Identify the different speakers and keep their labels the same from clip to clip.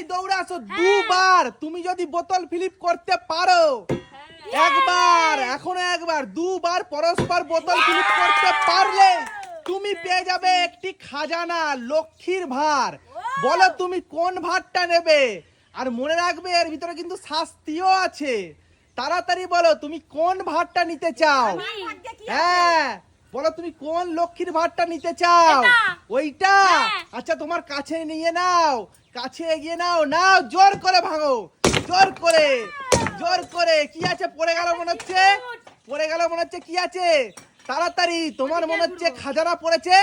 Speaker 1: তাড়াতাড়ি দৌড়ে আসো দুবার। তুমি যদি বোতল ফিলিপ করতে পারো। একবার এখনও একবার দুবার পরস্পর বোতল ফিলিপ করতে পারলে তুমি পেয়ে যাবে একটি খাজানা লক্ষ্মীর ভার। বলো তুমি কোন ভারটা নেবে? আর মনে রাখবে এর ভিতরে কিন্তু শাস্তিও আছে। তাড়াতাড়ি বলো তুমি কোন ভারটা নিতে চাও? হ্যাঁ। বলো তুমি কোন লক্ষ্মীর ভারটা নিতে চাও? ওইটা?
Speaker 2: হ্যাঁ।
Speaker 1: আচ্ছা তোমার কাছে নিয়ে নাও। কাছে এগিয়ে নাও। নাও জোর করে ভাঙো। জোর করে। জোর করে। কি আছে? পড়ে গেল মনে হচ্ছে? পড়ে গেল মনে হচ্ছে কি আছে? তাড়াতাড়ি তোমার মনে হচ্ছে খাজানা পড়েছে?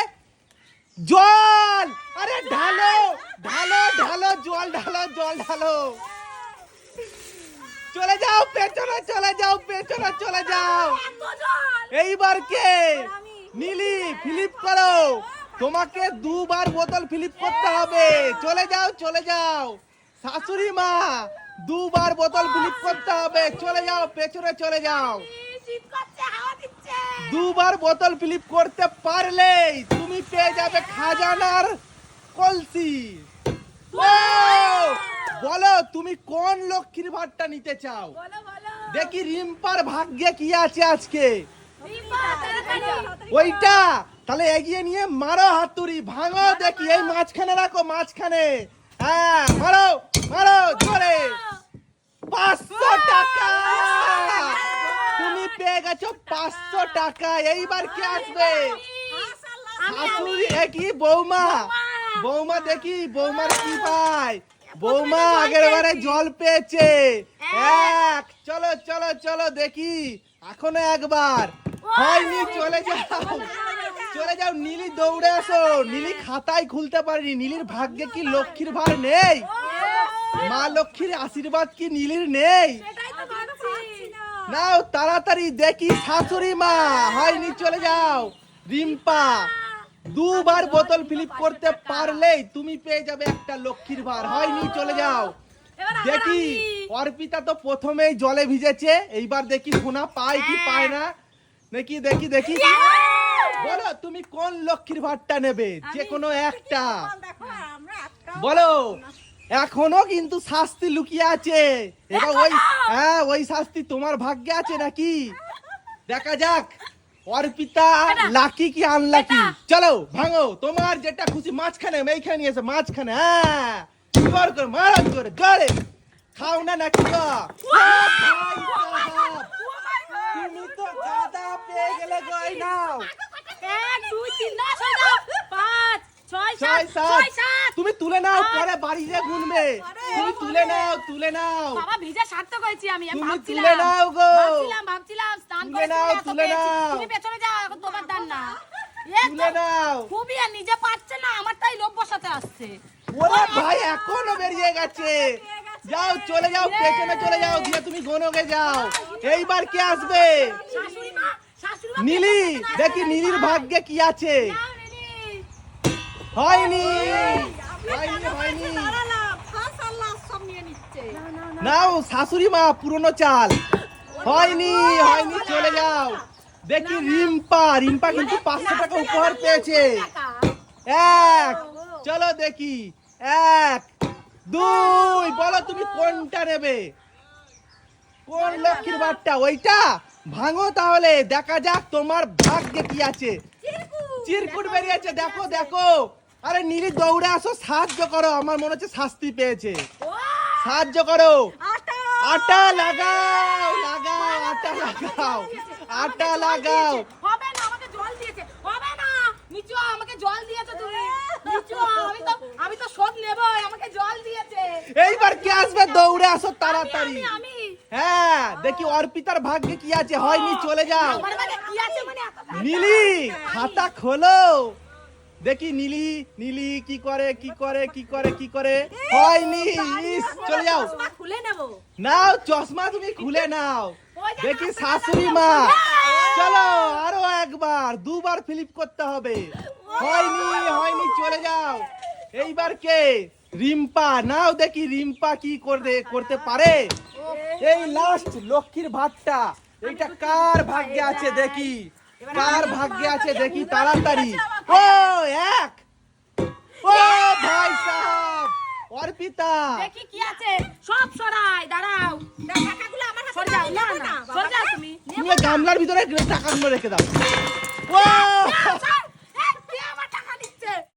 Speaker 1: জল! আরে ঢালো! ঢালো ঢালো জল ঢালো জল ঢালো। পেছনে চলে যাও পেছনে চলে যাও। এইবার কে? নীলি ফিলিপ করো। তোমাকে দুবার বোতল ফিলিপ করতে হবে। চলে যাও চলে যাও। শাশুড়ি মা দুবার বোতল ফিলিপ করতে হবে। চলে যাও পেছনে চলে যাও। দুবার বোতল ফিলিপ করতে পারলেই তুমি পেয়ে যাবে খাজানার কলসি। ও! বলো তুমি কোন লক্ষ্মীর ভাতটা নিতে চাও? দেখি রিম্পার ভাগ্যে কি আছে আজকে? ওইটা? তাহলে এগিয়ে নিয়ে মারো হাতুড়ি ভাঙো দেখি এই মাঝখানে রাখো মাঝখানে। হ্যাঁ মারো মারো জোরে। পাঁচশো টাকা। তুমি পেয়ে গেছো পাঁচশো টাকা। এইবার কে আসবে? শাশুড়ি এ কি বৌমা? বৌমা। দেখি বৌমার কি পায় বৌমা আগের বারে জল পেয়েছে এক চলো চলো চলো দেখি এখনও একবার হয়নি চলে যাও চলে যাও নীলি দৌড়ে আসো নীলি খাতায় খুলতে পারেনি নীলির ভাগ্যে কি লক্ষ্মীর ভার নেই মা লক্ষ্মীর আশীর্বাদ কি নীলির নেই নাও তাড়াতাড়ি দেখি শাশুড়ি মা হয়নি চলে যাও রিম্পা দুবার বোতল ফিলিপ করতে পারলেই তুমি পেয়ে যাবে একটা লক্ষ্মীর ভার। হয়নি চলে যাও। দেখি অর্পিতা তো প্রথমেই জলে ভিজেছে। এইবার দেখি সোনা পায় কি পায় না। দেখি দেখি দেখি। বলো তুমি কোন লক্ষ্মীর ভারটা নেবে? যে কোনো একটা বলো এখনও কিন্তু শাস্তি লুকিয়ে আছে। এবার ওই হ্যাঁ ওই শাস্তি তোমার ভাগ্যে আছে নাকি? দেখা যাক। অর্পিতা লাকি কি আনলাকি চলো ভাঙো। তোমার যেটা খুশি মাঝখানে এইখানে নিয়ে এসে মাঝখানে হ্যাঁ। জোর করে মারো জোরে জোরে খাও না নাকি তুমি তো গাদা পেয়ে গেলে নাও।
Speaker 2: এক দুই তিন না ছয় পাঁচ ছয় সাত ছয়
Speaker 1: সাত।
Speaker 2: সাত।
Speaker 1: তুমি তুলে নাও পরে বাড়ি যে গুনবে। তুমি তুলে নাও তুলে নাও।
Speaker 2: বাবা ভিজে সার্থক হয়েছি আমি আমি
Speaker 1: তুমি তুলে নাও গো। তুলে নাও,
Speaker 2: তুমি পেছনে যাও এখন তোমার দান না।
Speaker 1: তুলে নাও
Speaker 2: খুবই নিজে পাচ্ছে না আমার তাই লোভ বসাতে আসছে।
Speaker 1: ওরে ভাই এখনও বেরিয়ে গেছে। যাও চলে যাও পেছনে চলে যাও দিয়ে তুমি যাও। এইবার কে আসবে? নীলি দেখি। নীলির ভাগ্যে কি আছে। হয়নি। হয়নি হয়নি। নাও শাশুড়ি মা পুরনো চাল। হয়নি হয়নি চলে যাও। দেখি রিম্পা রিম্পা কিন্তু পাঁচশো টাকা উপহার পেয়েছে। এক চলো দেখি। এক দুই বলো তুমি কোনটা নেবে? কোন লক্ষ্মীর বারটা? ওইটা? ভাঙো তাহলে দেখা যাক তোমার ভাগ্যে কি আছে। চিরকুট বেরিয়েছে দেখো দেখো। আরে নীলি দৌড়ে আসো সাহায্য করো। আমার মনে হচ্ছে শাস্তি পেয়েছে। সাহায্য করো। আটা! লাগাও। আটা লাগাও আটা লাগাও।
Speaker 2: হবে না আমাকে জল দিয়েছে হবে না। নিচু আমাকে জল দিয়েছে তুমি। নিচু আমি তো আমি তো শোধ নেব আমাকে জল দিয়েছে।
Speaker 1: এইবার কে আসবে দৌড়ে আসো তাড়াতাড়ি।
Speaker 2: আমি
Speaker 1: হ্যাঁ দেখি অর্পিতার ভাগ্যে কি আছে। হয়নি চলে যাও।
Speaker 2: মানে?
Speaker 1: নীলি খাতা খোলো। দেখি নীলি নীলি কি করে কি করে কি করে কি করে। হয়নি চলে যাও।
Speaker 2: খুলে
Speaker 1: নাও চশমা তুমি খুলে নাও। দেখি শাশুড়ি মা। চলো আরও একবার দুবার ফিলিপ করতে হবে। হয়নি হয়নি চলে যাও। এইবার কে? রিম্পা। নাও দেখি রিম্পা কি করতে করতে পারে? এই লাস্ট লক্ষ্মীর ভাতটা। এইটা কার ভাগ্যে আছে দেখি। কার ভাগ্যে আছে দেখি তাড়াতাড়ি। ও এক। ও ভাই সাহেব। অর্পিতা।
Speaker 2: দেখি কি আছে। সব সরাই।
Speaker 1: গামলার ভিতরে টাকা রেখে দাও।